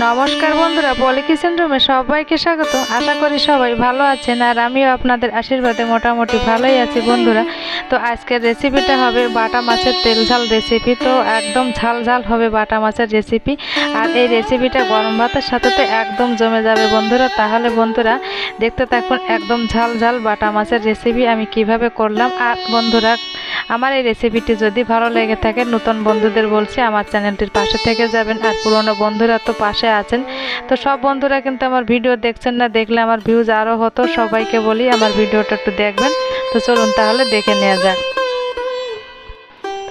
নমস্কার বন্ধুরা পলি কিচেন রুমে সবাইকে স্বাগত। আশা করি সবাই ভালো আছেন, আর আমিও আপনাদের আশীর্বাদে মোটামুটি ভালোই আছি বন্ধুরা। তো আজকের রেসিপিটা হবে বাটা মাছের তেল ঝাল রেসিপি তো একদম ঝাল ঝাল হবে বাটা মাছের রেসিপি আর এই রেসিপিটা গরম ভাতের সাথে তো একদম জমে যাবে বন্ধুরা। তাহলে বন্ধুরা, দেখতে থাকুন একদম ঝাল ঝাল বাটা মাছের রেসিপি আমি কীভাবে করলাম। আর বন্ধুরা আমার এই রেসিপিটি যদি ভালো লেগে থাকে, নতুন বন্ধুদের বলছি আমার চ্যানেলটির পাশে থেকে যাবেন। আর পুরনো বন্ধুরা তো পাশে আছেন। তো সব বন্ধুরা কিন্তু আমার ভিডিও দেখছেন না, দেখলে আমার ভিউজ আরও হতো। সবাইকে বলি আমার ভিডিওটা একটু দেখবেন। তো চলুন তাহলে দেখে নেওয়া যাক।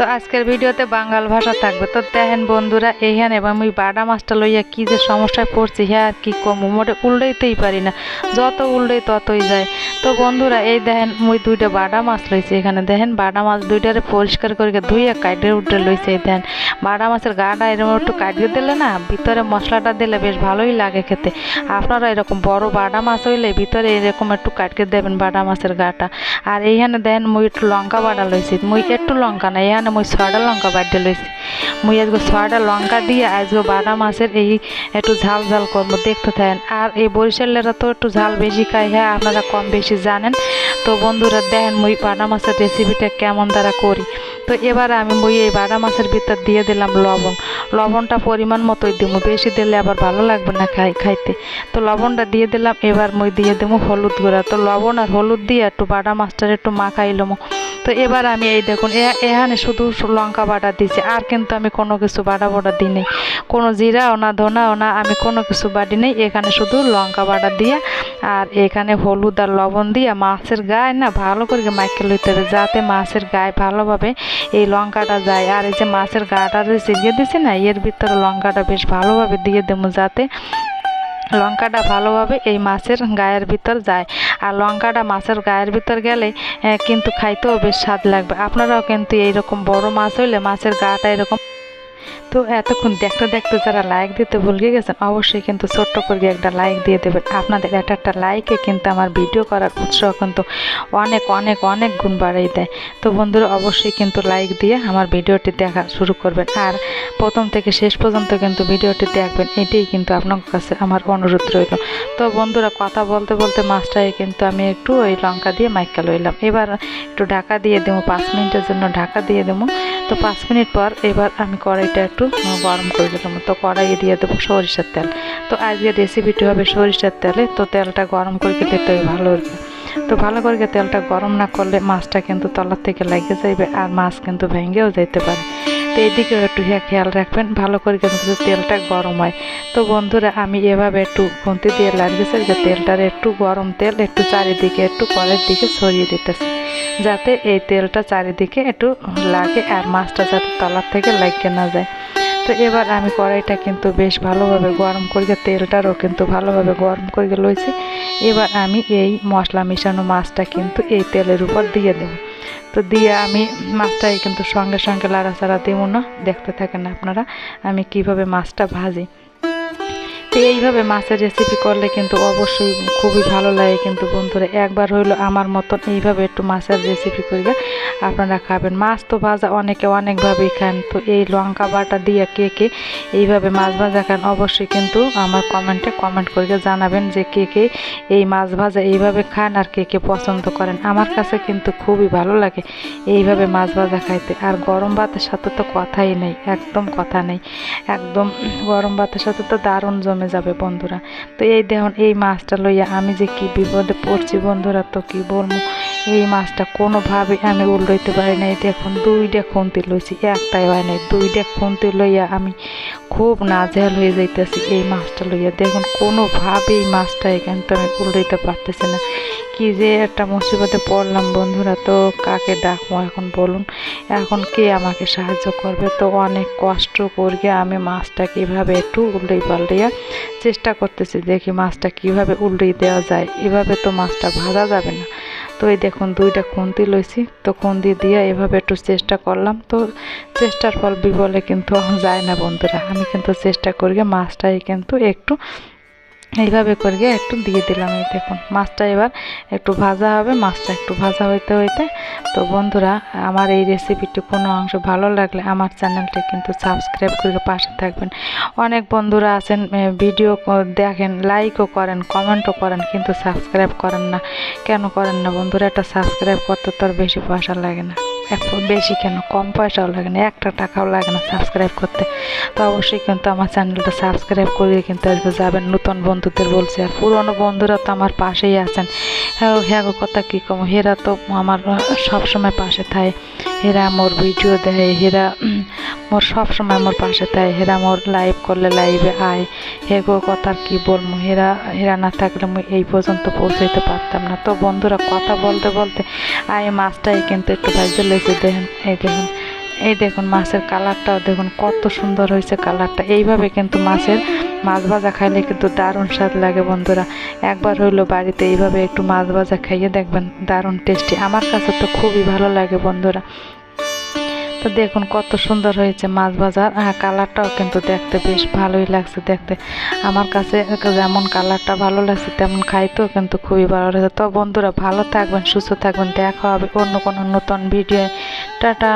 তো আজকের ভিডিওতে বাঙাল ভাষা থাকবে। তো দেখেন বন্ধুরা, এইখানে এবং আমি বাডা মাছটা লইয়া কী যে সমস্যায় পড়ছি হ্যাঁ আর কি কম? মোটে উল্টাইতেই পারি না। যত উল্টাই ততই যায়। তো বন্ধুরা, এই দেখেন মুই দুইটা বাডা মাছ লইছি এখানে। দেখেন বাডা মাছ দুইটারে পরিষ্কার করে ধুইয়া কাইটে উঠে লইছে, এই দেখেন। বাডা মাছের গাটা এরকম একটু কাটিয়ে দিলে না, ভিতরে মশলাটা দিলে বেশ ভালোই লাগে খেতে। আপনারা এরকম বড় বাডা মাছ হইলে ভিতরে এরকম একটু কাটকে দেবেন বাডা মাছের গাটা। আর এইখানে দেখেন মুই একটু লঙ্কা বাটা লইছি। মুই একটু লঙ্কা না এখানে মুই ছয়টা লঙ্কা বাড়তে লইছি। মুই আজকে ছয়টা লঙ্কা দিয়ে আজকে বাটা মাছের এই একটু ঝাল ঝাল করব, দেখতে থাকেন। আর এই বরিশালেরা তো একটু ঝাল বেশি খায় হ্যাঁ আপনারা কম বেশি জানেন। তো বন্ধুরা, দেখেন মুই বাটা মাছের রেসিপিটা কেমন দ্বারা করি। তো এবার আমি মুই এই বাটা মাছের ভিতর দিয়ে দিলাম লবণ। লবণটা পরিমাণ মতোই দিব বেশি দিলে আবার ভালো লাগবে না খাই, খাইতে। তো লবণটা দিয়ে দিলাম, এবার মুই দিয়ে দেবো হলুদ গুঁড়া। তো লবণ আর হলুদ দিয়ে একটু বাটা মাছটার একটু মাখাইলাম তো এবার আমি এই দেখুন এখানে শুধু লঙ্কা বাটা দিয়েছি, আর কিন্তু আমি কোনো কিছু বাটা বাটা দিই নি কোনো জিরাও না, ধনাও না, আমি কোনো কিছু বাটি নেই এখানে শুধু লঙ্কা বাটা দিয়ে, আর এখানে হলুদ আর লবণ দিয়ে মাছের গায়ে না ভালো করে মাইকে লইতে হবে, যাতে মাছের গায়ে ভালোভাবে এই লঙ্কাটা যায়। আর এই যে মাছের গাটা যে চিরিয়ে দিছি না, এর ভিতরে লঙ্কাটা বেশ ভালোভাবে দিয়ে দেবো, যাতে লঙ্কাটা ভালোভাবে এই মাছের গায়ের ভিতর যায়। আর লঙ্কাটা মাছের গায়ের ভিতর গেলে কিন্তু খাইতেও বেশ স্বাদ লাগবে। আপনারাও কিন্তু এইরকম বড় মাছ হইলে মাছের গাটা এরকম তো এতক্ষণ দেখতে দেখতে যারা লাইক দিতে ভুলে গেছেন, অবশ্যই কিন্তু ছোট্ট করে একটা লাইক দিয়ে দেবেন। আপনাদের একটা একটা লাইকে কিন্তু আমার ভিডিও করার উৎসাহ কিন্তু অনেক অনেক অনেক গুণ বাড়িয়ে দেয়। তো বন্ধুরা, অবশ্যই কিন্তু লাইক দিয়ে আমার ভিডিওটি দেখা শুরু করবেন। আর প্রথম থেকে শেষ পর্যন্ত কিন্তু ভিডিওটি দেখবেন। এটাই কিন্তু আপনার কাছে আমার অনুরোধ রইল। তো বন্ধুরা, কথা বলতে বলতে মাছটাকে কিন্তু আমি একটু ওই লঙ্কা দিয়ে মাইকা লইলাম। এবার একটু ঢাকা দিয়ে দেবো, পাঁচ মিনিটের জন্য ঢাকা দিয়ে দেবো। তো পাঁচ মিনিট পর এবার আমি কড়াইটা একটু গরম করে দিলাম তো কড়াইয়ে দিয়ে দেবো সরিষার তেল। তো আজকের রেসিপিটি হবে সরিষার তেলে। তো তেলটা গরম করে দিলে তো ভালো হবে তো ভালো করে তেলটা গরম না করলে মাছটা কিন্তু তলার থেকে লেগে যাবে আর মাছ কিন্তু ভেঙেও যেতে পারে। তো এইদিকে একটু খেয়াল রাখবেন, ভালো করে কিন্তু তেলটা গরম হয়। তো বন্ধুরা, আমি এভাবে একটু খুন্তি দিয়ে লাগিয়েছি যে তেলটার একটু গরম তেল, একটু চারিদিকে, একটু কলের দিকে ছড়িয়ে দিতেছি। যাতে এই তেলটা চারিদিকে একটু লাগে আর মাছটা যাতে তলার থেকে লাগে না যায়। তো এবার আমি কড়াইটা কিন্তু বেশ ভালোভাবে গরম করে তেলটারও কিন্তু ভালোভাবে গরম করে লইছি। এবার আমি এই মশলা মিশানো মাছটা কিন্তু এই তেলের উপর দিয়ে দেবো। তো দিয়ে আমি মাছটাই কিন্তু সঙ্গে সঙ্গে লাড়াচাড়া দেবো না। দেখতে থাকেন আপনারা আমি কীভাবে মাছটা ভাজি। তো এইভাবে মাছের রেসিপি করলে কিন্তু অবশ্যই খুবই ভালো লাগে কিন্তু বন্ধুরা, একবার হইল আমার মতন এইভাবে একটু মাছের রেসিপি করিয়া আপনারা খাবেন। মাছ তো ভাজা অনেকে অনেকভাবেই খান, তো এই লঙ্কা বাটা দিয়ে কে কে এইভাবে মাছ ভাজা খান অবশ্যই কিন্তু আমার কমেন্টে কমেন্ট করিয়া জানাবেন যে কে কে এই মাছ ভাজা এইভাবে খান আর কে কে পছন্দ করেন। আমার কাছে কিন্তু খুবই ভালো লাগে এইভাবে মাছ ভাজা খাইতে। আর গরম ভাতের সাথে তো কথাই নেই, একদম কথা নেই। একদম গরম ভাতের সাথে তো দারুণ জমে যাবে বন্ধুরা। তো এই দেখুন, এই মাছটা লইয়া আমি যে কি বিপদে পড়ছি বন্ধুরা, তো কি বলব? এই মাছটা কোনোভাবে আমি উল্টাইতে পারি নাই দেখুন, দুইটা খুন্তি লইছি, একটাই হয় নাই। দুইটা খুন্তি লইয়া আমি খুব নাজেহাল হয়ে যাইতেছি এই মাছটা লইয়া। দেখুন, কোনোভাবেই মাছটা এখানে তো আমি উল্টাইতে পারতেছি না। কি যে একটা মুসিবতে পড়লাম বন্ধুরা, তো কাকে ডাকবো এখন বলুন? এখন কে আমাকে সাহায্য করবে? তো অনেক কষ্ট করিয়া আমি মাছটা কীভাবে একটু উল্টাই পাল্টাইয়া চেষ্টা করতেছি, দেখি মাছটা কীভাবে উল্টেই দেওয়া যায়। এভাবে তো মাছটা ভাজা যাবে না। তো এই দেখুন, দুইটা খুন্তি লইছি, তো খুন্তি দিয়ে এভাবে একটু চেষ্টা করলাম। তো চেষ্টার ফল বিফলে কিন্তু যায় না বন্ধুরা। আমি কিন্তু চেষ্টা করি মাছটাই কিন্তু একটু এইভাবে করে গিয়ে একটু দিয়ে দিলাম, এই দেখুন। মাছটা এবার একটু ভাজা হবে, মাছটা একটু ভাজা হইতে হইতে। তো বন্ধুরা, আমার এই রেসিপিটি কোনো অংশ ভালো লাগলে আমার চ্যানেলটা কিন্তু সাবস্ক্রাইব করে পাশে থাকবেন। অনেক বন্ধুরা আছেন ভিডিও দেখেন লাইকও করেন কমেন্টও করেন, কিন্তু সাবস্ক্রাইব করেন না। কেন করেন না বন্ধুরা? একটা সাবস্ক্রাইব করতে তো আর বেশি পয়সা লাগে না। এক বেশি কেন? কম পয়সাও লাগে না, একটা টাকাও লাগে না সাবস্ক্রাইব করতে। তো অবশ্যই কিন্তু আমার চ্যানেলটা সাবস্ক্রাইব করে কিন্তু আজকে যাবেন নতুন বন্ধুদের বলছি। আর পুরনো বন্ধুরা তো আমার পাশেই আছেন। হ্যাঁ হ্যাঁ কথা কী কম? হেরা তো আমার সবসময় পাশে থাকে। হেরা আমার ভিডিও দেয়, হেরা মোর সব সময় মোর পাশে তাই, হেরা মোর লাইভ করলে লাইভে আয়। হে গো কথা আর কি বলব হেরা হেরা না থাকলে আমি এই পর্যন্ত পৌঁছাইতে পারতাম না। তো বন্ধুরা, কথা বলতে বলতে আয়, মাছটাই কিন্তু একটু ভাজতে লেগে দেখেন, এই দেখুন এই দেখুন মাছের কালারটাও দেখুন কত সুন্দর হয়েছে কালারটা এইভাবে কিন্তু মাছের মাছ ভাজা খাইলে কিন্তু দারুণ স্বাদ লাগে বন্ধুরা। একবার হইল বাড়িতে এইভাবে একটু মাছ ভাজা খাইয়ে দেখবেন দারুণ টেস্টি আমার কাছে তো খুবই ভালো লাগে বন্ধুরা। তো দেখুন কত সুন্দর হয়েছে মাছ বাজার হ্যাঁ কালারটাও কিন্তু দেখতে বেশ ভালোই লাগছে দেখতে। আমার কাছে যেমন কালারটা ভালো লাগছে, তেমন খাইতেও কিন্তু খুবই ভালো লাগছে। তো বন্ধুরা, ভালো থাকবেন, সুস্থ থাকবেন। দেখা হবে অন্য কোনো নতুন ভিডিও টাটা।